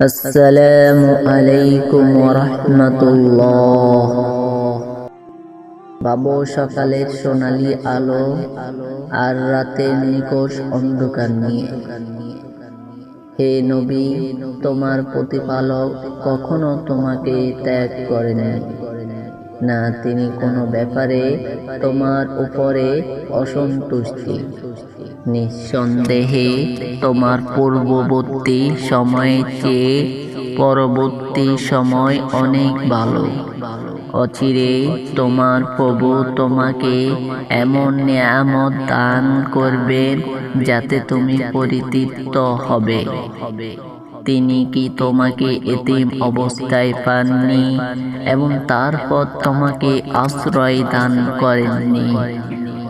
আসসালামু আলাইকুম রহমতুল্লাহ বাবু সকালের সোনালি আলো আর রাতে নিকোষ অন্ধকার নিয়ে। হে নবী, তোমার প্রতিপালক কখনো তোমাকে ত্যাগ করেন। না, তিনি কোনো ব্যাপারে তোমার উপরে অসন্তুষ্টি। নিঃসন্দেহে তোমার পূর্ববর্তী সময়ের চেয়ে পরবর্তী সময় অনেক ভালো। অচিরে তোমার প্রভু তোমাকে এমন নিয়ামত দান করবেন যাতে তুমি পরিতৃপ্ত হবে। তিনি কি তোমাকে এতিম অবস্থায় পাননি? এবং তারপর তোমাকে আশ্রয় দান করেননি।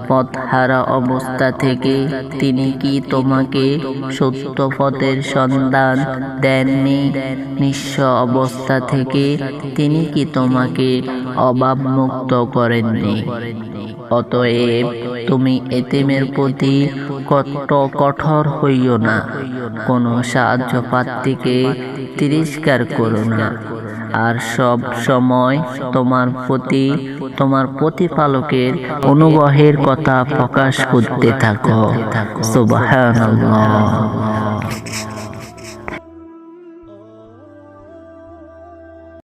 পথহারা অবস্থা থেকে তিনি কি তোমাকে সত্য পথের সন্ধান দেননি? নিঃস্ব অবস্থা থেকে তিনি কি তোমাকে অভাবমুক্ত করেননি? অতএব তুমি এতিমের প্রতি কত কঠোর হইও না। কোনো সাহায্য প্রার্থীকে তিরস্কার করো না। আর সব সময় তোমার প্রতি তোমার প্রতিপালকের অনুগ্রহের কথা প্রকাশ করতে থাকো। সুবহানাল্লাহ।